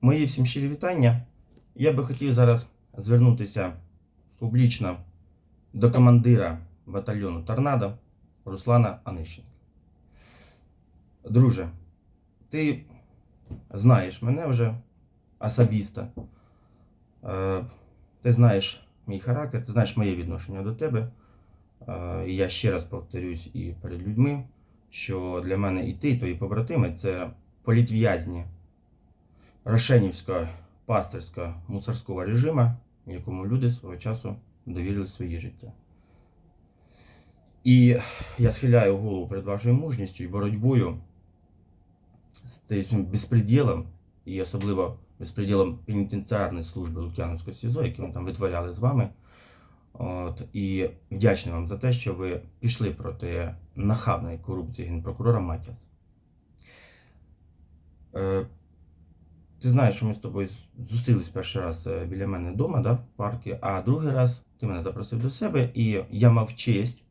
Мої всім щирі вітання. Я би хотів зараз звернутися публічно до командира батальйону Торнадо Руслана Анищенка. Друже, ти знаєш мене вже особисто. Е, Ти знаєш мій характер, ти знаєш моє відношення до тебе. Е, І я ще раз повторюсь і перед людьми, що для мене і ти, і твої побратими це політв'язні Рошенівського пастирського мусорського режиму, якому люди свого часу довірили своє життя. І я схиляю голову перед вашою мужністю і боротьбою з цим безпреділом, і особливо безпреділом пенітенціарної служби Лук'яновського СІЗО, які вони там витворяли з вами. От, і вдячний вам за те, що ви пішли проти нахабної корупції генпрокурора Матіас. Ти знаєш, що ми з тобою зустрілись перший раз е, біля мене вдома, да, в парку, а другий раз ти мене запросив до себе, і я мав честь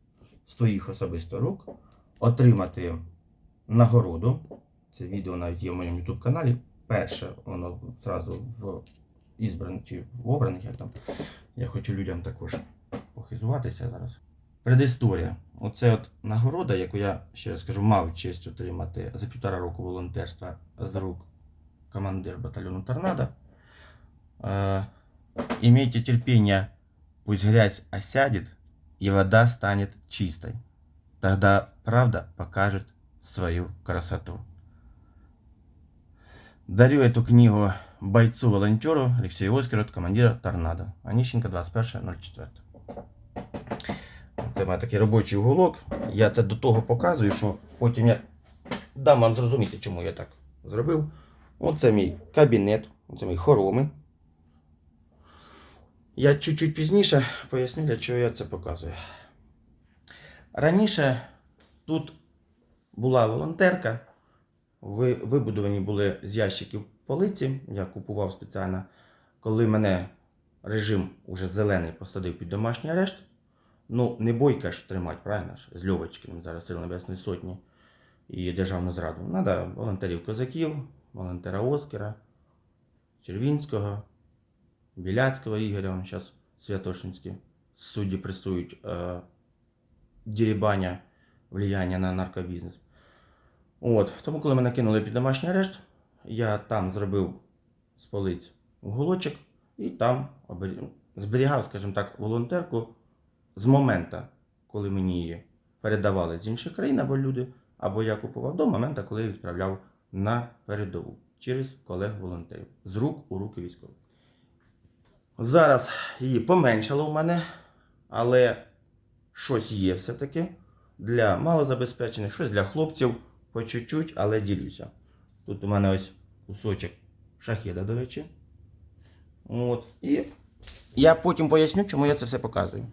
з твоїх особисто рук отримати нагороду. Це відео навіть є в моєму YouTube каналі. Перше, воно зразу в ізбраних чи в обраних, як там. Я хочу людям також похизуватися зараз. Предісторія. Оце от нагорода, яку я ще раз скажу, мав честь отримати за півтора року волонтерства з рук командир батальону Торнадо. Э, имейте терпение, пусть грязь осядет и вода станет чистой. Тогда правда покажет свою красоту. Дарю эту книгу бойцу-волонтеру Алексею Оскару, командира Торнадо. Аніщенка 21.04. Це має такий робочий уголок. Я це до того показую, що потім я дам вам зрозуміти, чому я так зробив. Оце мій кабінет, оце мій хороми. Я чуть-чуть пізніше поясню, для чого я це показую. Раніше тут була волонтерка, вибудовані були з ящиків полиці. Я купував спеціально, коли мене режим уже зелений посадив під домашній арешт. Ну, не бойка ж тримати, правильно ж? З Льовочкиним зараз Сил Небесної Сотні і Державну зраду. Надо волонтерів козаків, волонтера Оскара, Червінського, Біляцького Ігоря, он зараз Святошинські судді пресують е, дірібання влияння на наркобізнес. От, тому, коли мене кинули під домашній арешт, я там зробив з полиць уголочок і там зберігав, скажімо так, волонтерку з моменту, коли мені її передавали з інших країн або люди, або я купував до моменту, коли я відправляв на передову через колег-волонтерів з рук у руки військових. Зараз її поменшало в мене, але щось є все-таки для малозабезпечених, щось для хлопців по чуть-чуть, але ділюся. Тут у мене ось кусочок шахеда, до речі. От. І я потім поясню, чому я це все показую.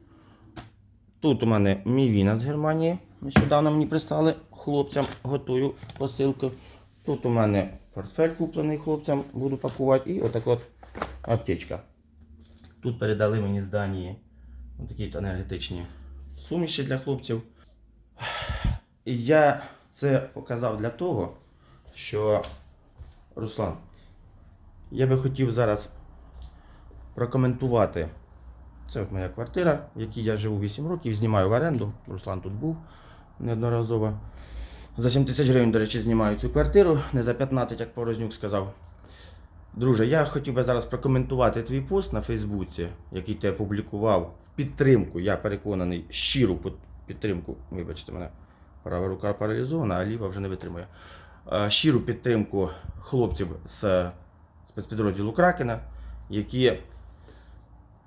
Тут у мене мівіна з Германії. Нещодавно мені прислали хлопцям, готую посилку. Тут у мене портфель куплений хлопцям, буду пакувати. І отак от аптечка. Тут передали мені з Данії такі енергетичні суміші для хлопців. І я це показав для того, що Руслан, я би хотів зараз прокоментувати. Це от моя квартира, в якій я живу 8 років, знімаю в оренду. Руслан тут був неодноразово. За 7 тисяч гривень, до речі, знімаю цю квартиру, не за 15, як Порознюк сказав. Друже, я хотів би зараз прокоментувати твій пост на Фейсбуці, який ти опублікував в підтримку, я переконаний, щиру підтримку, вибачте мене, права рука паралізована, а ліва вже не витримує. Е, Щиру підтримку хлопців з спецпідрозділу Кракена, які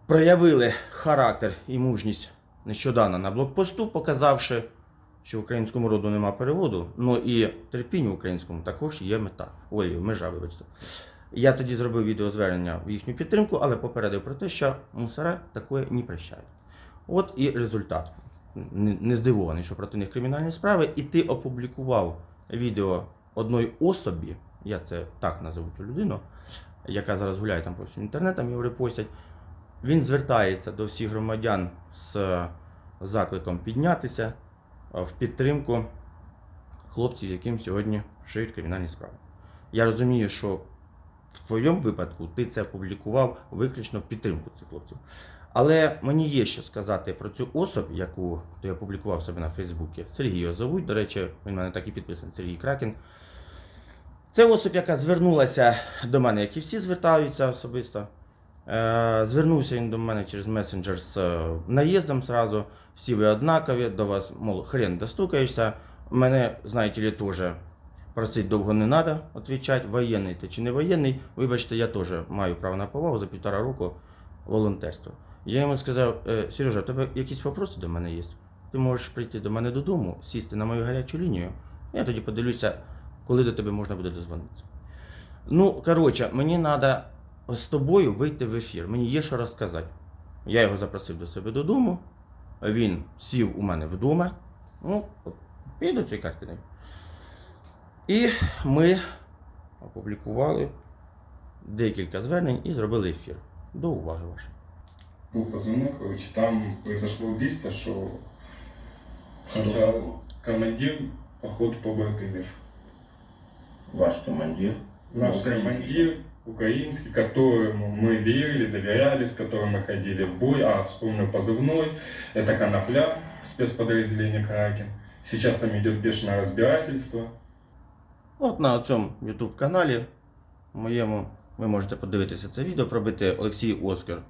проявили характер і мужність нещодавно на блокпосту, показавши, що в українському роду нема переводу, ну і терпінню українському також є мета. Ой, межа, вибачте. Я тоді зробив відеозвернення в їхню підтримку, але попередив про те, що мусора такое не прощають. От і результат. Не, здивований, що проти них кримінальні справи, і ти опублікував відео одної особі, я це так назову цю людину, яка зараз гуляє там по всім інтернетам, його репостять. Він звертається до всіх громадян з закликом піднятися в підтримку хлопців, яким сьогодні шиють кримінальні справи. Я розумію, що в твоєму випадку ти це опублікував виключно в підтримку цих хлопців. Але мені є що сказати про цю особу, яку ти опублікував себе на Фейсбуці. Сергій його зовуть, до речі, він мене так і підписаний Сергій Кракен. Це особа, яка звернулася до мене, як і всі звертаються особисто. Е, Звернувся він до мене через месенджер з е, наїздом зразу. Всі ви однакові, до вас, мол, хрен достукаєшся. Мене, знаєте ли, теж просить довго не треба відповідати, воєнний ти чи не воєнний. Вибачте, я теж маю право на повагу за півтора року волонтерства. Я йому сказав, «Е, Сережа, у тебе якісь вопроси до мене є? Ти можеш прийти до мене додому, сісти на мою гарячу лінію. Я тоді подивлюся, коли до тебе можна буде дозвонитися. Ну, коротше, мені треба з тобою вийти в ефір. Мені є що розказати. Я його запросив до себе додому. Він сів у мене вдома. Ну, от, піду цієї картини. І ми опублікували декілька звернень і зробили ефір. До уваги вашої. Был позвонок, там произошло убийство, что сначала командир поход побратимів. Ваш командир. Наш командир украинский, которому мы верили, доверяли, с которым мы ходили в бой, а вспомнил позывной, это Конопля, спецподразделение Кракен. Сейчас там идет бешеное разбирательство. От на цьому YouTube каналі моєму ви можете подивитися це відео, пробити Олексій Оскар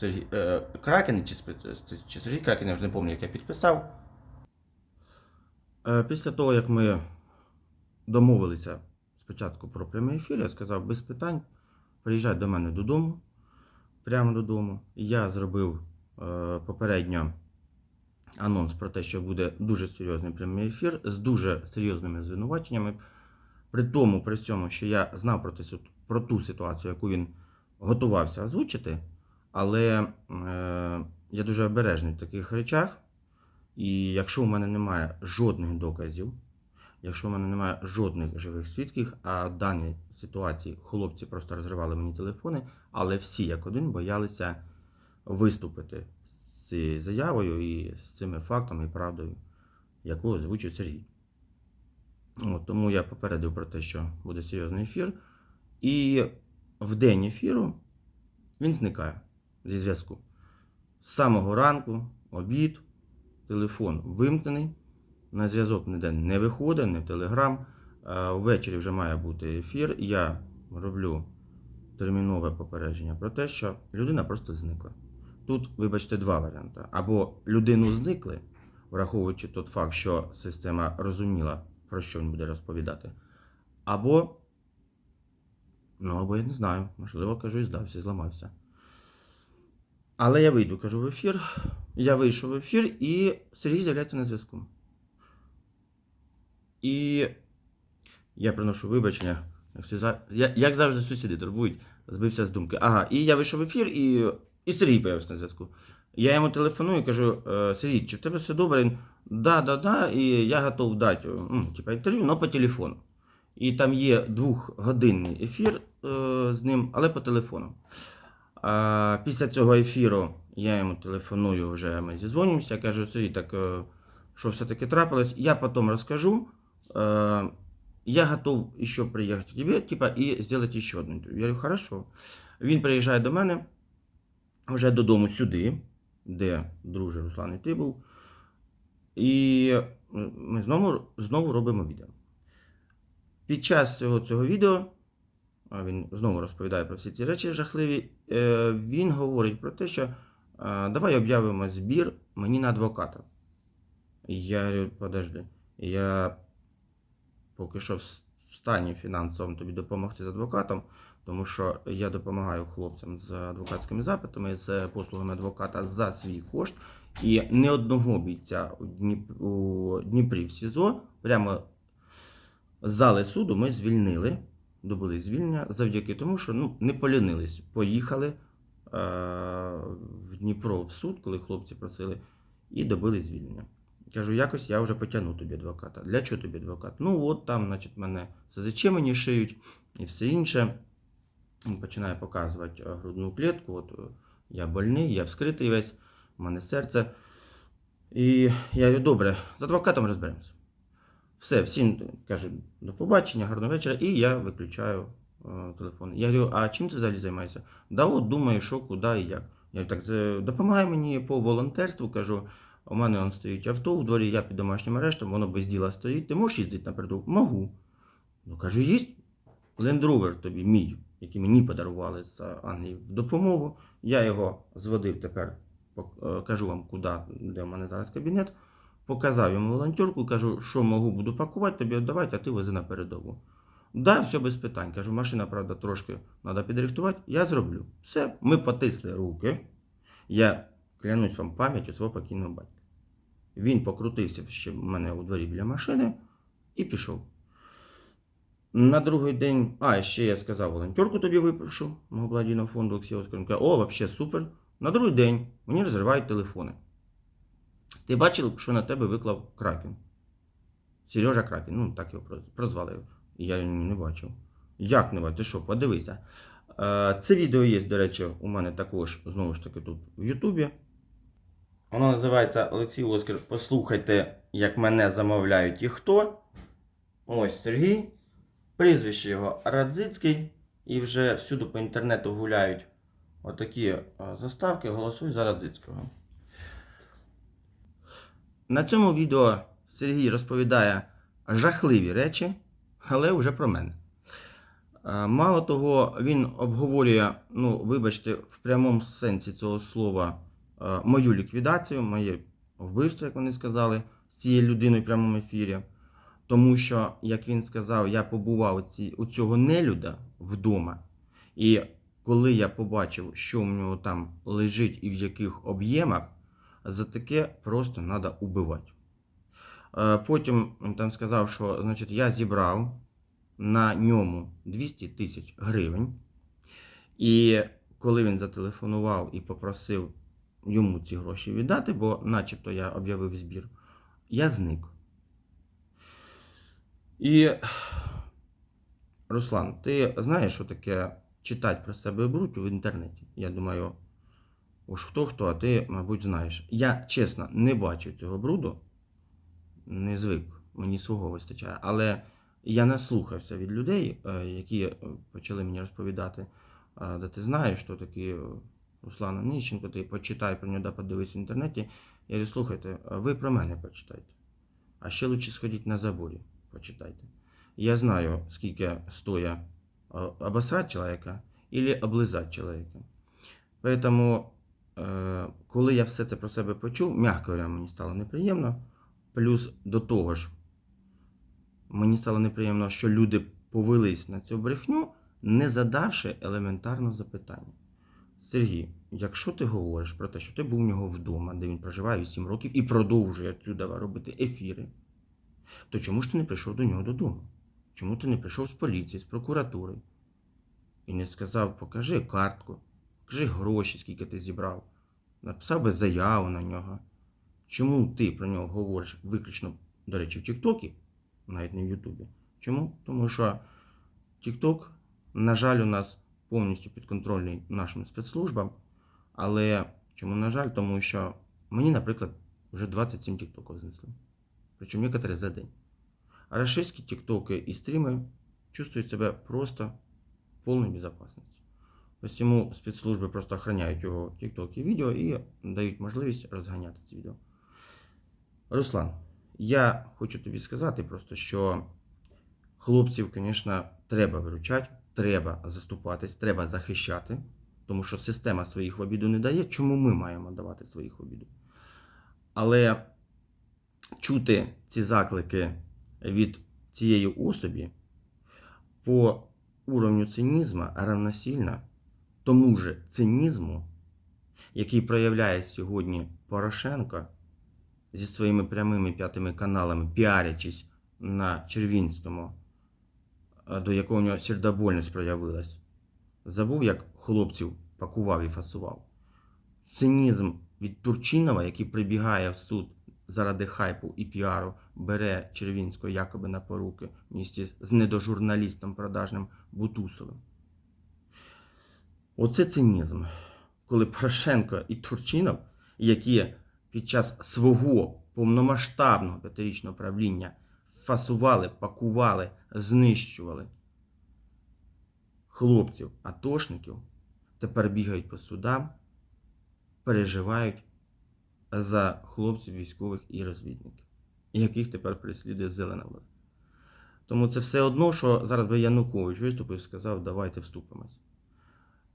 Сергій, е, Кракен чи, спе- чи Сергій Кракен, я вже не пам'ятаю, як я підписав. Е, після того, як ми домовилися спочатку про прямий ефір, я сказав без питань, приїжджай до мене додому, прямо додому. Я зробив е, попередньо анонс про те, що буде дуже серйозний прямий ефір з дуже серйозними звинуваченнями. При тому, при цьому, що я знав про, те, про ту ситуацію, яку він готувався озвучити, але е, я дуже обережний в таких речах. І якщо у мене немає жодних доказів, якщо у мене немає жодних живих свідків, а в даній ситуації хлопці просто розривали мені телефони, але всі як один боялися виступити з цією заявою і з цими фактами і правдою, яку озвучив Сергій. От, тому я попередив про те, що буде серйозний ефір. І в день ефіру він зникає зі зв'язку. З самого ранку, обід, телефон вимкнений, на зв'язок ніде не виходить, не в Телеграм. Ввечері вже має бути ефір. Я роблю термінове попередження про те, що людина просто зникла. Тут, вибачте, два варіанти. Або людину зникли, враховуючи той факт, що система розуміла, про що він буде розповідати. Або, ну, або я не знаю, можливо, кажу, і здався, і зламався. Але я вийду, кажу, в ефір. Я вийшов в ефір, і Сергій з'являється на зв'язку. І я приношу вибачення. Як, завжди сусіди турбують, збився з думки. Ага, і я вийшов в ефір, і, і Сергій появився на зв'язку. Я йому телефоную і кажу: «Е, Сергій, чи в тебе все добре? Він, да, да, да, і я готов дати типа, інтерв'ю, але по телефону. І там є двохгодинний ефір е, з ним, але по телефону. А, після цього ефіру я йому телефоную, вже ми зізвонюємося. Кажу, Сергій, так е, що все-таки трапилось, я потім розкажу. Е, я готов еще приехать к тебе, типа, и сделать еще одну. Я говорю, хорошо. Він приїжджає до мене вже додому сюди, де друже Руслан і ти був. І ми знову, знову робимо відео. Під час цього, цього відео він знову розповідає про всі ці речі жахливі. е, Він говорить про те, що е, давай об'явимо збір мені на адвоката. Я говорю, подожди, я поки що в стані фінансовому тобі допомогти з адвокатом, тому що я допомагаю хлопцям з адвокатськими запитами, з послугами адвоката за свій кошт. І не одного бійця у, Дніпрі в СІЗО, прямо з зали суду ми звільнили, добули звільнення завдяки тому, що ну, не полінились. Поїхали е- в Дніпро в суд, коли хлопці просили, і добили звільнення. Кажу, якось я вже потягну тобі адвоката. Для чого тобі адвокат? Ну от там, значить, мене СЗЧ мені шиють і все інше. Він починає показувати е, грудну клітку. От е, я больний, я вскритий весь, у мене серце. І я говорю, добре, з адвокатом розберемося. Все, всім кажу до побачення, гарного вечора, і я виключаю е, телефон. Я говорю, а чим ти взагалі займаєшся? Да от думаю, що, куди і як. Я говорю, так допомагай мені по волонтерству, кажу. У мене он стоїть авто у дворі, я під домашнім арештом, воно без діла стоїть. Ти можеш їздити напереду? Могу. Ну кажу, Land Rover тобі мій, який мені подарували з Англії в допомогу. Я його зводив тепер, е, кажу вам, куди, де в мене зараз кабінет. Показав йому волонтерку, кажу, що можу, буду пакувати, тобі віддавати, а ти вези на передову. Да, все без питань. Кажу, машина, правда, трошки треба підрихтувати. Я зроблю. Все, ми потисли руки. Я клянусь вам пам'яттю свого покійного батька. Він покрутився ще в мене у дворі біля машини і пішов. На другий день, а ще я сказав, волонтерку тобі випишу мого благодійного фонду Олексія Оскаренка. О, взагалі супер. На другий день мені розривають телефони. Ти бачив, що на тебе виклав Кракен? Сережа Кракен, ну так його прозвали. Я не бачив. Як не бачив? Ти що, подивися. Е, Це відео є, до речі, у мене також, знову ж таки, тут в Ютубі. Воно називається Олексій Оскар. Послухайте, як мене замовляють і хто. Ось Сергій. Прізвище його Радзицький. І вже всюди по інтернету гуляють отакі е, заставки. Голосуй за Радзицького. На цьому відео Сергій розповідає жахливі речі, але вже про мене. Е, Мало того, він обговорює, ну, вибачте, в прямому сенсі цього слова, мою ліквідацію, моє вбивство, як вони сказали, з цією людиною в прямому ефірі. Тому що, як він сказав, я побував у, ці, у цього нелюда вдома. І коли я побачив, що в нього там лежить і в яких об'ємах, за таке просто треба убивати. Е, Потім там сказав, що значить, я зібрав на ньому 200 тисяч гривень. І коли він зателефонував і попросив йому ці гроші віддати, бо начебто я об'явив збір, я зник. І Руслан, ти знаєш, що таке читати про себе бруть в інтернеті? Я думаю, уж хто хто, а ти, мабуть, знаєш. Я чесно не бачив цього бруду, не звик, мені свого вистачає. Але я наслухався від людей, е, які почали мені розповідати, е, де ти знаєш, хто такий е, Руслан Онищенко, ти почитай про нього, подивись в інтернеті. Я говорю, слухайте, ви про мене почитайте. А ще лучше сходіть на заборі, почитайте. Я знаю, скільки стоїть е, обосрать чоловіка або облизати чоловіка. Поэтому, е, коли я все це про себе почув, м'яко говоря, мені стало неприємно. Плюс до того ж, мені стало неприємно, що люди повелись на цю брехню, не задавши елементарного запитання. Сергій, якщо ти говориш про те, що ти був у нього вдома, де він проживає 8 років і продовжує отсюди робити ефіри, то чому ж ти не прийшов до нього додому? Чому ти не прийшов з поліції, з прокуратури? І не сказав, покажи картку, покажи гроші, скільки ти зібрав, написав би заяву на нього. Чому ти про нього говориш виключно, до речі, в Тіктокі, навіть не в Ютубі? Чому? Тому що Тікток, на жаль, у нас повністю підконтрольний нашим спецслужбам. Але чому, на жаль, тому що мені, наприклад, вже 27 тіктоків знесли. Причому некоторые за день. А рашистські тіктоки і стріми чувствують себе просто в повній безпечності. Посему спецслужби просто охороняють його тікток і відео і дають можливість розганяти ці відео. Руслан, я хочу тобі сказати просто, що хлопців, звісно, треба виручати, треба заступатись, треба захищати, тому що система своїх в обіду не дає. Чому ми маємо давати своїх в обіду? Але чути ці заклики від цієї особі по уровню цинізму равносильно тому же цинізму, який проявляє сьогодні Порошенко зі своїми прямими п'ятими каналами, піарячись на Червінському, до якого у нього сердобольність проявилась. Забув, як хлопців пакував і фасував. Цинізм від Турчинова, який прибігає в суд заради хайпу і піару, бере Червінського якоби на поруки в місті з недожурналістом продажним Бутусовим. Оце цинізм, коли Порошенко і Турчинов, які під час свого повномасштабного п'ятирічного правління фасували, пакували, знищували хлопців, атошників тепер бігають по судам, переживають за хлопців військових і розвідників, яких тепер переслідує зелена влада. Тому це все одно, що зараз би Янукович виступив і сказав, давайте вступимось.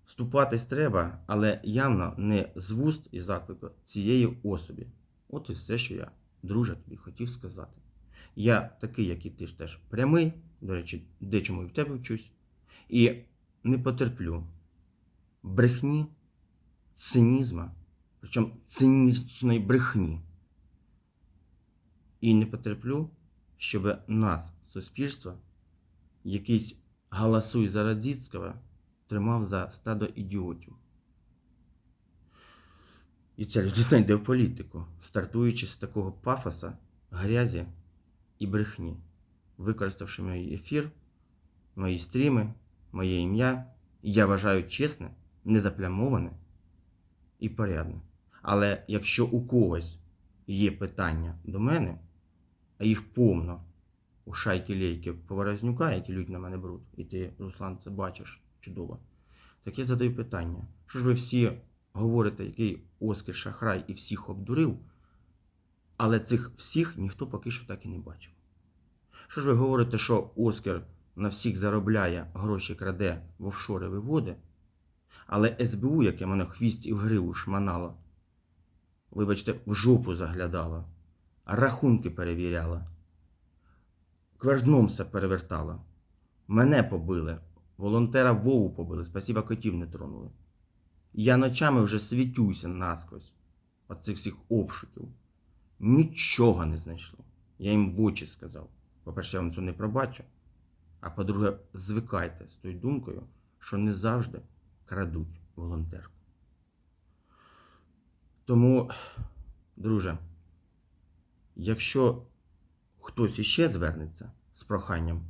Вступатись треба, але явно не з вуст і заклику цієї особі. От і все, що я, друже, тобі хотів сказати. Я такий, як і ти ж теж прямий, до речі, дечому і в тебе вчусь, і не потерплю брехні, цинізма, причому цинічної брехні. І не потерплю, щоб нас, суспільство, якийсь галасуй за Радзіцького тримав за стадо ідіотів. І ця людина йде в політику, стартуючи з такого пафоса, грязі і брехні, використавши мій ефір, мої стріми, моє ім'я, я вважаю чесне, незаплямоване і порядне. Але якщо у когось є питання до мене, а їх повно у шайки лейки Поворознюка, які лють на мене бруд, і ти, Руслан, це бачиш чудово, так я задаю питання: що ж ви всі говорите, який Оскар Шахрай і всіх обдурив, але цих всіх ніхто поки що так і не бачив. Що ж ви говорите, що Оскар на всіх заробляє, гроші краде, в офшори виводить, але СБУ, яке мене хвіст і в гриву шманало, вибачте, в жопу заглядало, рахунки перевіряла, квердном все перевертала. Мене побили, волонтера Вову побили, спасіба котів не тронули. Я ночами вже світюся насквозь від цих всіх обшуків. Нічого не знайшло. Я їм в очі сказав. По-перше, я вам це не пробачу. А по-друге, звикайте з тою думкою, що не завжди крадуть волонтерку. Тому, друже, якщо хтось іще звернеться з проханням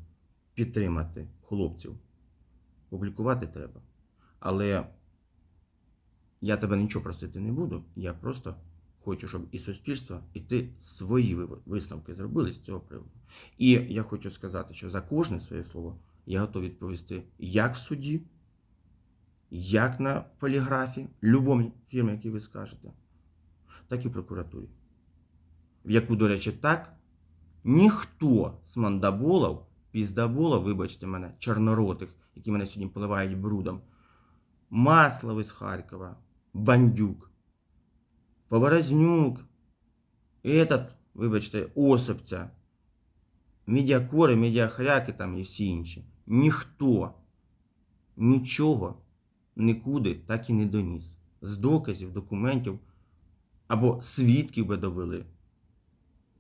підтримати хлопців, публікувати треба. Але я тебе нічого просити не буду. Я просто хочу, щоб і суспільство, і ти свої висновки зробили з цього приводу. І я хочу сказати, що за кожне своє слово я готовий відповісти як в суді, як на поліграфі, любому фірмі, який ви скажете, так і прокуратурі. В яку, до речі, так ніхто з мандаболів, піздаболів, вибачте мене, чорноротих, які мене сьогодні поливають брудом, Маслов із Харкова, Бандюк, Поворознюк, этот, вибачте, Осипця, медіакори, медіахряки там і всі інші. Ніхто нічого нікуди так і не доніс. З доказів, документів або свідків би довели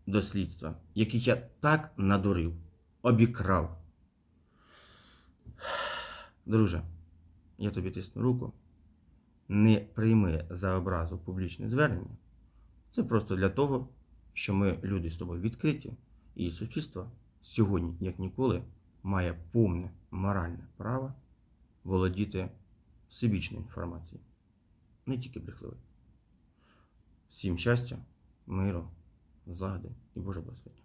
до слідства, яких я так надурив, обікрав. Друже, я тобі тисну руку. Не прийми за образу публічне звернення. Це просто для того, що ми люди з тобою відкриті, і суспільство сьогодні, як ніколи, має повне моральне право володіти всебічною інформацією, не тільки брехливою. Всім щастя, миру, злагоди і Боже благословення.